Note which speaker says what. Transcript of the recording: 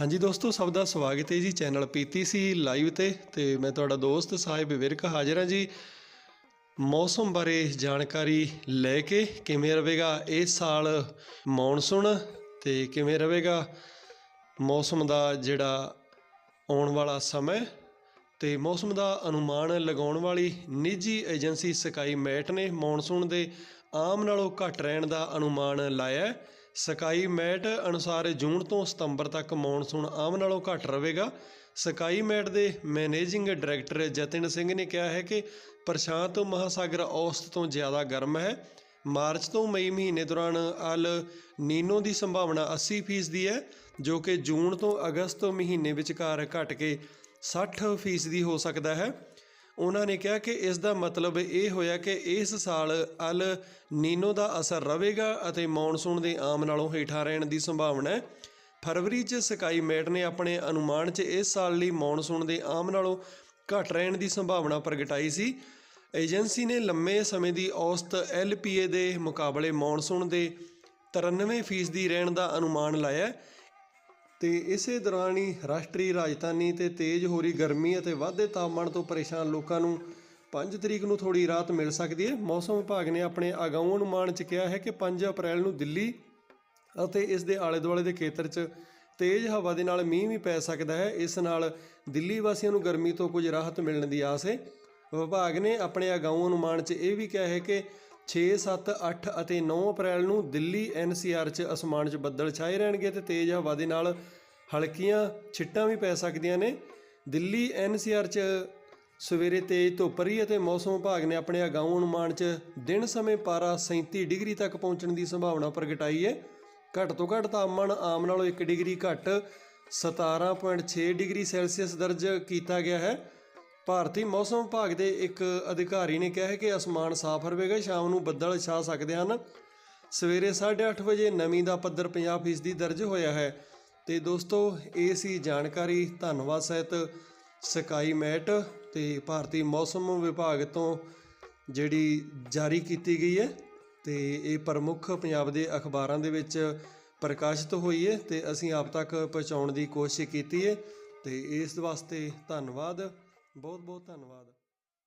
Speaker 1: ਹਾਂਜੀ ਦੋਸਤੋ, ਸਭ ਦਾ ਸਵਾਗਤ ਹੈ ਜੀ ਚੈਨਲ ਪੀਤੀਸੀ ਲਾਈਵ ਤੇ ਤੇ ਮੈਂ ਤੁਹਾਡਾ ਦੋਸਤ ਸਾਹਿਬ ਵਿਰਕ ਹਾਜ਼ਰ ਹਾਂ ਜੀ। ਮੌਸਮ ਬਾਰੇ ਜਾਣਕਾਰੀ ਲੈ ਕੇ ਕਿਵੇਂ ਰਹੇਗਾ ਇਸ ਸਾਲ ਮੌਨਸੂਨ ਤੇ ਕਿਵੇਂ ਰਹੇਗਾ ਮੌਸਮ ਦਾ ਜਿਹੜਾ ਆਉਣ ਵਾਲਾ ਸਮਾਂ ਤੇ ਮੌਸਮ ਦਾ ਅਨੁਮਾਨ ਲਗਾਉਣ ਵਾਲੀ ਨਿੱਜੀ ਏਜੰਸੀ ਸਕਾਈ ਮੈਟ ਨੇ ਮੌਨਸੂਨ ਦੇ ਆਮ ਨਾਲੋਂ ਘੱਟ ਰਹਿਣ ਦਾ ਅਨੁਮਾਨ ਲਾਇਆ ਸਕਾਈ ਮੈਟ ਅਨੁਸਾਰ ਜੂਨ ਤੋਂ ਸਤੰਬਰ ਤੱਕ ਮੌਨਸੂਨ ਆਮ ਨਾਲੋਂ ਘੱਟ ਰਹੇਗਾ। ਸਕਾਈ ਮੈਟ ਦੇ ਮੈਨੇਜਿੰਗ ਡਾਇਰੈਕਟਰ ਜਤਿਨ ਸਿੰਘ ਨੇ ਕਿਹਾ ਹੈ ਕਿ ਪ੍ਰਸ਼ਾਂਤ ਮਹਾਸਾਗਰ ਔਸਤ ਤੋਂ ਜ਼ਿਆਦਾ ਗਰਮ ਹੈ। ਮਾਰਚ ਤੋਂ ਮਈ ਮਹੀਨੇ ਦੌਰਾਨ ਅਲ ਨੀਨੋ ਦੀ ਸੰਭਾਵਨਾ 80% ਦੀ ਹੈ, ਜੋ ਕਿ ਜੂਨ ਤੋਂ ਅਗਸਤ ਮਹੀਨੇ ਵਿਚਕਾਰ ਘਟ ਕੇ 60% ਫੀਸਦੀ ਹੋ ਸਕਦਾ ਹੈ। ਉਹਨਾਂ ਨੇ ਕਿਹਾ ਕਿ ਇਸ ਦਾ ਮਤਲਬ ਇਹ ਹੋਇਆ ਕਿ ਇਸ ਸਾਲ ਅਲ ਨੀਨੋ ਦਾ ਅਸਰ ਰਹੇਗਾ ਅਤੇ ਮੌਨਸੂਨ ਦੇ ਆਮ ਨਾਲੋਂ ਹੇਠਾਂ ਰਹਿਣ ਦੀ ਸੰਭਾਵਨਾ ਹੈ। ਫਰਵਰੀ 'ਚ ਸਕਾਈ ਮੈਟ ਨੇ ਆਪਣੇ ਅਨੁਮਾਨ 'ਚ ਇਸ ਸਾਲ ਲਈ ਮੌਨਸੂਨ ਦੇ ਆਮ ਨਾਲੋਂ ਘੱਟ ਰਹਿਣ ਦੀ ਸੰਭਾਵਨਾ ਪ੍ਰਗਟਾਈ ਸੀ। ਏਜੰਸੀ ਨੇ ਲੰਮੇ ਸਮੇਂ ਦੀ ਔਸਤ ਐਲਪੀਏ ਦੇ ਮੁਕਾਬਲੇ ਮੌਨਸੂਨ ਦੇ 93% ਰਹਿਣ ਦਾ ਅਨੁਮਾਨ ਲਾਇਆ ਤੇ ਇਸੇ ਦੌਰਾਨ ਹੀ ਰਾਸ਼ਟਰੀ ਰਾਜਧਾਨੀ ਤੇ ਤੇਜ਼ ਹੋ ਰਹੀ ਗਰਮੀ ਅਤੇ ਵਾਧੇ ਤਾਪਮਾਨ ਤੋਂ ਪਰੇਸ਼ਾਨ ਲੋਕਾਂ ਨੂੰ 5 ਤਰੀਕ ਨੂੰ ਥੋੜੀ ਰਾਹਤ ਮਿਲ ਸਕਦੀ ਹੈ। ਮੌਸਮ ਵਿਭਾਗ ਨੇ ਆਪਣੇ ਅਗਾਊਂ ਅਨੁਮਾਨ 'ਚ ਕਿਹਾ ਹੈ ਕਿ 5 ਅਪ੍ਰੈਲ ਨੂੰ ਦਿੱਲੀ ਅਤੇ ਇਸ ਦੇ ਆਲੇ ਦੁਆਲੇ ਦੇ ਖੇਤਰ 'ਚ ਤੇਜ਼ ਹਵਾ ਦੇ ਨਾਲ ਮੀਂਹ ਵੀ ਪੈ ਸਕਦਾ ਹੈ। ਇਸ ਨਾਲ ਦਿੱਲੀ ਵਾਸੀਆਂ ਨੂੰ ਗਰਮੀ ਤੋਂ ਕੁਝ ਰਾਹਤ ਮਿਲਣ ਦੀ ਆਸ ਹੈ। ਵਿਭਾਗ ਨੇ ਆਪਣੇ ਅਗਾਊਂ ਅਨੁਮਾਨ 'ਚ ਇਹ ਵੀ ਕਿਹਾ ਹੈ ਕਿ 6 7 8 ਅਤੇ 9 ਅਪ੍ਰੈਲ ਨੂੰ ਦਿੱਲੀ ਐਨਸੀਆਰ 'ਚ ਅਸਮਾਨ 'ਚ ਬੱਦਲ ਛਾਏ ਰਹਿਣਗੇ ਤੇ ਤੇਜ਼ ਹਵਾ ਦੇ ਨਾਲ ਹਲਕੀਆਂ ਛਿੱਟਾਂ ਵੀ ਪੈ ਸਕਦੀਆਂ ਨੇ। ਦਿੱਲੀ ਐਨਸੀਆਰ 'ਚ ਸਵੇਰੇ ਤੇਜ਼ ਧੁੱਪ ਰਹੀ ਅਤੇ ਮੌਸਮ ਵਿਭਾਗ ਨੇ ਆਪਣੇ ਅਗਾਊਂ ਅਨੁਮਾਨ 'ਚ ਦਿਨ ਸਮੇਂ ਪਾਰਾ 37 ਡਿਗਰੀ ਤੱਕ ਪਹੁੰਚਣ ਦੀ ਸੰਭਾਵਨਾ ਪ੍ਰਗਟਾਈ ਹੈ। ਘੱਟ ਤੋਂ ਘੱਟ ਤਾਪਮਾਨ ਆਮ ਨਾਲੋਂ 1 ਡਿਗਰੀ ਘੱਟ 17.6 ਡਿਗਰੀ ਸੈਲਸੀਅਸ ਦਰਜ ਕੀਤਾ ਗਿਆ ਹੈ। ਭਾਰਤੀ ਮੌਸਮ ਵਿਭਾਗ ਦੇ ਇੱਕ ਅਧਿਕਾਰੀ ਨੇ ਕਿਹਾ ਹੈ ਕਿ ਅਸਮਾਨ ਸਾਫ਼ ਰਹੇਗਾ ਸ਼ਾਮ ਨੂੰ ਬੱਦਲ ਛਾ ਸਕਦੇ ਹਨ। ਸਵੇਰੇ 8:30 ਵਜੇ ਨਮੀ ਦਾ ਪੱਧਰ 50% ਦੀ ਦਰਜ ਹੋਇਆ ਹੈ। ਤੇ ਦੋਸਤੋ, ਇਹ ਸੀ ਜਾਣਕਾਰੀ। ਧੰਨਵਾਦ ਸਹਿਤ ਸਕਾਈ ਮੈਟ ਤੇ ਭਾਰਤੀ ਮੌਸਮ ਵਿਭਾਗ ਤੋਂ ਜਿਹੜੀ ਜਾਰੀ ਕੀਤੀ ਗਈ ਹੈ ਤੇ ਇਹ ਪ੍ਰਮੁੱਖ ਪੰਜਾਬ ਦੇ ਅਖਬਾਰਾਂ ਦੇ ਵਿੱਚ ਪ੍ਰਕਾਸ਼ਿਤ ਹੋਈ ਹੈ ਤੇ ਅਸੀਂ ਆਪ ਤੱਕ ਪਹੁੰਚਾਉਣ ਦੀ ਕੋਸ਼ਿਸ਼ ਕੀਤੀ ਹੈ। ਤੇ ਇਸ ਵਾਸਤੇ ਧੰਨਵਾਦ। ਬਹੁਤ ਬਹੁਤ ਧੰਨਵਾਦ।